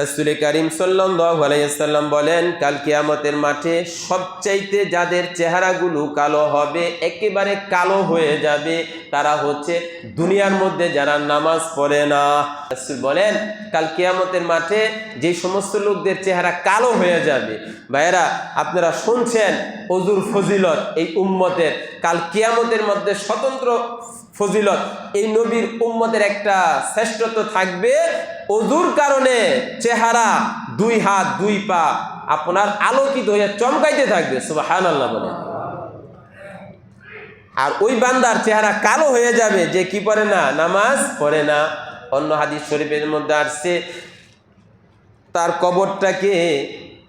রাসুল করিম সাল্লাম বলেন, কাল কিয়ামতের মাঠে সবচাইতে যাদের চেহারাগুলো কালো হবে, একেবারে কালো হয়ে যাবে, তারা হচ্ছে দুনিয়ার মধ্যে যারা নামাজ পড়ে না। রাসূল বলেন, কাল কিয়ামতের মাঠে যে সমস্ত লোকদের চেহারা কালো হয়ে যাবে, ভাইয়েরা, আপনারা শুনছেন অজুর ফজিলত এই উম্মতের। কাল কিয়ামতের মধ্যে স্বতন্ত্র ফজিলত। এই নবীর উম্মতের একটা শ্রেষ্ঠত্ব থাকবে অজুর কারণে চেহারা দুই হাত, দুই পা আপনার আলোকিত হয়ে চমকাইতে থাকবে সুবাহান আল্লাহ বলে। আর ওই বান্দার চেহারা কালো হয়ে যাবে যে কি পড়ে না, নামাজ পড়ে না। অন্য হাদিস শরীফের মধ্যে আসছে, তার কবরটাকে,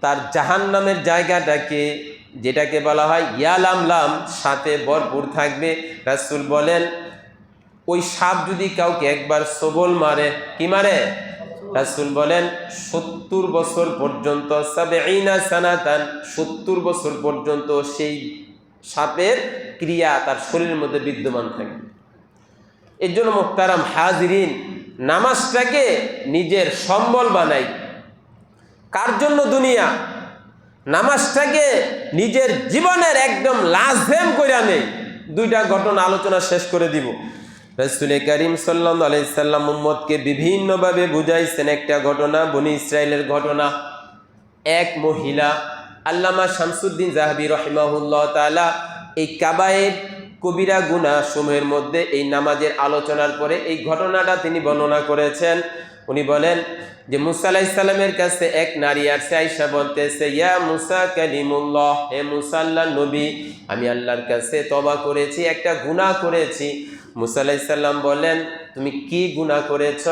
তার জাহান নামের জায়গাটাকে, যেটাকে বলা হয় ইয়ালাম লাম সাথে ভরপুর থাকবে। রাসুল বলেন ওই সাপ যদি কাউকে একবার সবল মারে, কি মারে? রাসুল বলেন, সত্তর বছর পর্যন্ত সানাতান, সত্তর বছর পর্যন্ত সেই সাপের ক্রিয়া তার শরীরের মধ্যে বিদ্যমান থাকে। এর জন্য মুক্তারাম হাজিরিন, নামাজটাকে নিজের সম্বল বানাই। কার জন্য দুনিয়া? নামাজটাকে নিজের জীবনের একদম লাজেম করে নেই। দুইটা ঘটনা আলোচনা শেষ করে দিব। রসুল করিম সাল্লাম আলাইসাল্লাম মোহাম্মদকে বিভিন্নভাবে বুঝাইছেন একটা ঘটনা, বনি ইসরায়েলের ঘটনা। এক মহিলা, আল্লামা শামসুদ্দিন জাহাবি রহিমাহুল্লাহ তালা এই কাবায়ের কবিরা গুনা সমূহের মধ্যে এই নামাজের আলোচনার পরে এই ঘটনাটা তিনি বর্ণনা করেছেন। উনি বলেন যে, মুসা আলাইসাল্লামের কাছে এক নারী আসছে আইসা বলতেছে, ইয়া মুসা কালিমুল্লাহ, হে মুসাল্লাহ নবী, আমি আল্লাহর কাছে তবা করেছি, একটা গুনাহ করেছি। মুসা আলাইসাল্লাম বলেন তুমি কি গুনাহ করেছ?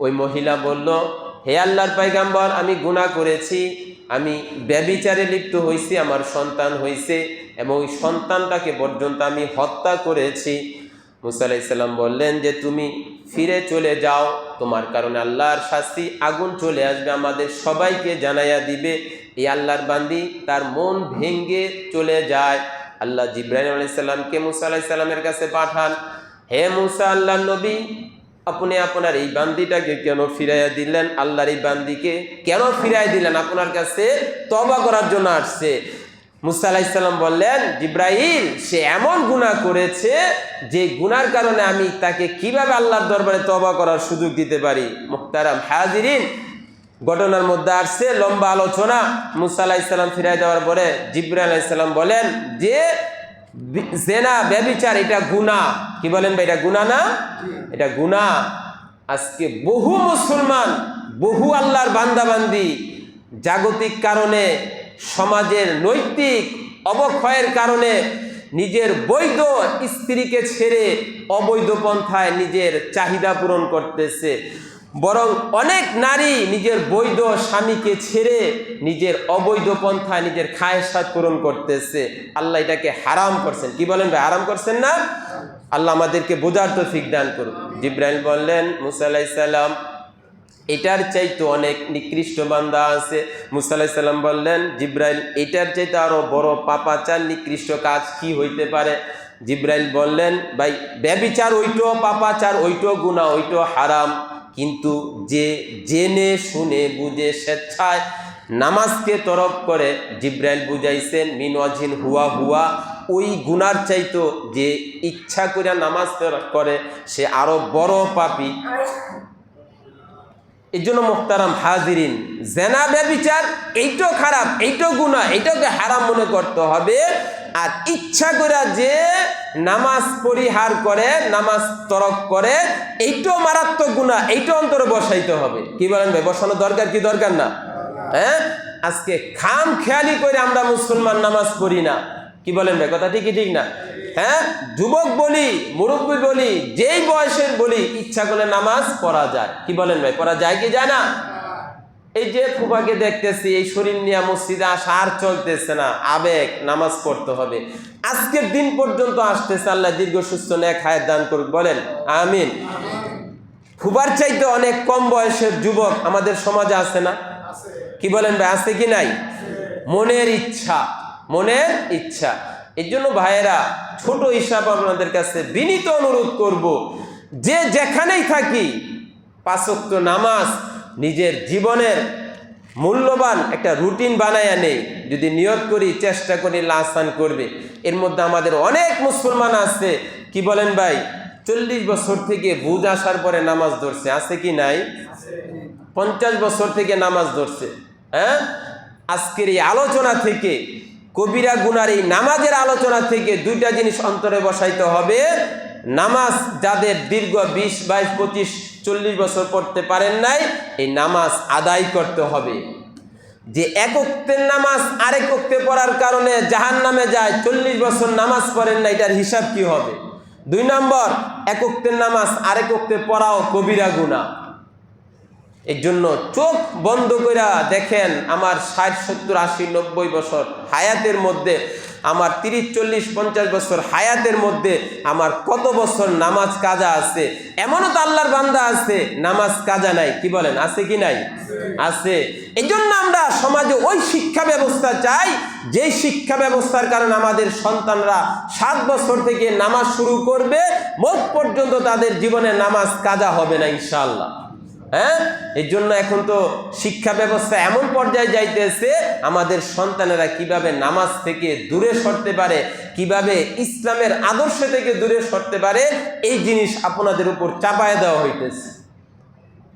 ওই মহিলা বলল, হে আল্লাহর পাইগাম্বর আমি গুনাহ করেছি। আমি ব্যবিচারে লিপ্ত হয়েছি আমার সন্তান হয়েছে এবং ওই সন্তানটাকে পর্যন্ত আমি হত্যা করেছি। মুসা আলাইসাল্লাম বললেন যে, তুমি ফিরে চলে যাও। তোমার কারণে আল্লাহর শাস্তি আগুন চলে আসবে। আমাদের সবাইকে জানাইয়া দিবে, এই আল্লাহর বান্দি তার মন ভেঙ্গে চলে যায়। আল্লাহ জিব্রাহিম আলাইসাল্লামকে মুসা আলাইসাল্লামের কাছে পাঠান। হে মুসা, আল্লাহ নবী, আপনি আপনার এই বান্দিটাকে কেন ফিরাইয়া দিলেন? আল্লাহর এই বান্দিকে কেন ফিরাই দিলেন? আপনার কাছে তবা করার জন্য আসছে। মুসা আলাইসাল্লাম বললেন জিব্রাহিল সে এমন গুণা করেছে যে গুনার কারণে আমি তাকে কীভাবে আল্লাহর দরবারে তবা করার সুযোগ দিতে পারি? মুখতারাম হাজিরিন ঘটনার মধ্যে আসছে লম্বা আলোচনা। মুসা আলাইসাল্লাম ফিরাই দেওয়ার পরে জিব্রাহ আলাইসাল্লাম বলেন যে জেনা ব্যবিচার এটা গুণা কি বলেন ভাই, এটা গুণা না? এটা গুণা আজকে বহু মুসলমান, বহু আল্লাহর বান্দাবান্দি জাগতিক কারণে, সমাজের নৈতিক অবক্ষয়ের কারণে নিজের বৈধ স্ত্রীকে ছেড়ে অবৈধ পন্থায় নিজের চাহিদা পূরণ করতেছে। বরং অনেক নারী নিজের বৈধ স্বামীকে ছেড়ে নিজের অবৈধ পন্থায় নিজের খায়সাত পূরণ করতেছে। আল্লাহ এটাকে হারাম করছেন। কি বলেন ভাই, হারাম করছেন না? আল্লাহ আমাদেরকে বোঝার তো ফিক দান করুন। জিব্রাইল বললেন, মুসা আলাইসাল্লাম এটার চাইতে অনেক নিকৃষ্ট বান্দা আছে। মুসা আলাইসাল্লাম বললেন, জিব্রাইল, এটার চাইতে আরও বড় পাপাচার, নিকৃষ্ট কাজ কি হইতে পারে? জিব্রাইল বললেন, ভাই, ব্যবিচার ওইটো, পাপাচার ওইটো গুণা ওইটো হারাম। কিন্তু যে জেনে শুনে বুঝে স্বেচ্ছায় নামাজকে তরফ করে জিব্রাইল বুঝাইছেন মিনওয়াজিন হুয়া হুয়া। ওই গুনার চাইতো যে ইচ্ছা করে নামাজ করে, সে আরও বড় পাপি। এই জন্য মোখতারাম হাজিরিন, জেনা ব্যবিচার, এইটো খারাপ, এইটো গুণা এইটাকে হারাম মনে করতে হবে। আর ইচ্ছা করে যে নামাজ পরিহার করে, নামাজ তরক করে, এইটাও মারাত্মক গুণা এইটাও অন্তরে বসাইতে হবে। কি বলেন ভাই? বসানো দরকার কি দরকার না? হ্যাঁ? আজকে খাম খেয়ালি করে আমরা মুসলমান নামাজ পড়ি না। কি বলেন ভাই? কথা ঠিকই ঠিক না? হ্যাঁ? যুবক বলি, মুরব্বী বলি, যেই বয়সের বলি, ইচ্ছা করলে নামাজ পড়া যায়। কি বলেন ভাই? পড়া যায় কি যায় না? এই যে ফুফাকে দেখতেছি, এই শরীর নিয়ে মসজিদে আসা আর চলতেছে না। আবেগ, নামাজ পড়তে হবে। আজকের দিন পর্যন্ত আসতেছে আল্লাহ, দীর্ঘ সুস্থ নেক হায়াত দান করুক। বলেন, আমিন। ফুবার চাইতে অনেক কম বয়সের যুবক আমাদের সমাজে আছে না? কি বলেন ভাই, আছে কি নাই? মনের ইচ্ছা মনের ইচ্ছা। এর জন্য ভাইয়েরা, ছোট হিসাব আপনাদের কাছে বিনীত অনুরোধ করব, যে যেখানেই থাকি পাঁচক্ত নামাজ নিজের জীবনের মূল্যবান একটা রুটিন বানায়া নেই। যদি নিয়ত করি, চেষ্টা করি লাসান করবে। এর মধ্যে আমাদের অনেক মুসলমান আছে। কি বলেন ভাই? চল্লিশ বছর থেকে বুঝ আসার পরে নামাজ ধরছে। আছে কি নাই? পঞ্চাশ বছর থেকে নামাজ ধরছে। হ্যাঁ? আজকের এই আলোচনা থেকে, কবিরা গুনার এই নামাজের আলোচনা থেকে দুইটা জিনিস অন্তরে বসাইতে হবে। নামাজ যাদের দীর্ঘ বিশ, বাইশ, পঁচিশ, চল্লিশ বছর পড়তে পারেন নাই, এই নামাজ আদায় করতে হবে। যে একক্তের নামাজ আরেক অক্তে পড়ার কারণে জাহান নামে যায়, চল্লিশ বছর নামাজ পড়েন না, এটার হিসাব কি হবে? দুই নম্বর একক্তের নামাজ আরেক অক্তে পড়াও কবিরা গুণা এর জন্য চোখ বন্ধ কইরা দেখেন, আমার ষাট, সত্তর, আশি, নব্বই বছর হায়াতের মধ্যে আমার তিরিশ, চল্লিশ, পঞ্চাশ বছর হায়াতের মধ্যে আমার কত বছর নামাজ কাজা আছে? এমনও তো আল্লাহর বান্দা আছে, নামাজ কাজা নাই। কি বলেন, আছে কি নাই? আছে। এই জন্য আমরা সমাজে ওই শিক্ষা ব্যবস্থা চাই, যে শিক্ষা ব্যবস্থার কারণে আমাদের সন্তানরা সাত বছর থেকে নামাজ শুরু করবে, মোট পর্যন্ত তাদের জীবনে নামাজ কাজা হবে না, ইনশাআল্লাহ। হ্যাঁ? এর জন্য এখন তো শিক্ষা ব্যবস্থা এমন পর্যায়ে যাইতেছে, আমাদের সন্তানেরা কীভাবে নামাজ থেকে দূরে সরতে পারে, কীভাবে ইসলামের আদর্শ থেকে দূরে সরতে পারে, এই জিনিস আপনাদের উপর চাপায় দেওয়া হইতেছে।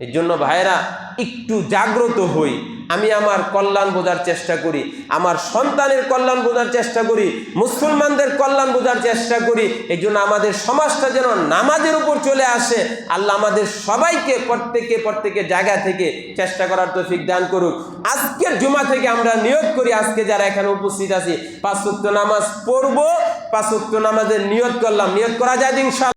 এর জন্য ভাইরা একটু জাগ্রত হই। আমি আমার কল্যাণ বোঝার চেষ্টা করি, আমার সন্তানের কল্যাণ বোঝার চেষ্টা করি, মুসলমানদের কল্যাণ বোঝার চেষ্টা করি, এই জন্য আমাদের সমাজটা যেন নামাজের উপর চলে আসে। আল্লাহ আমাদের সবাইকে প্রত্যেকে প্রত্যেকে জায়গা থেকে চেষ্টা করার তৌফিক দান করুক। আজকের জুমা থেকে আমরা নিয়োগ করি, আজকে যারা এখানে উপস্থিত আছি। পাঁচ নামাজ পড়ব, পাঁচ নামাজের নিয়ত করলাম। নিয়ত করা যায় ইনশাআল্লাহ।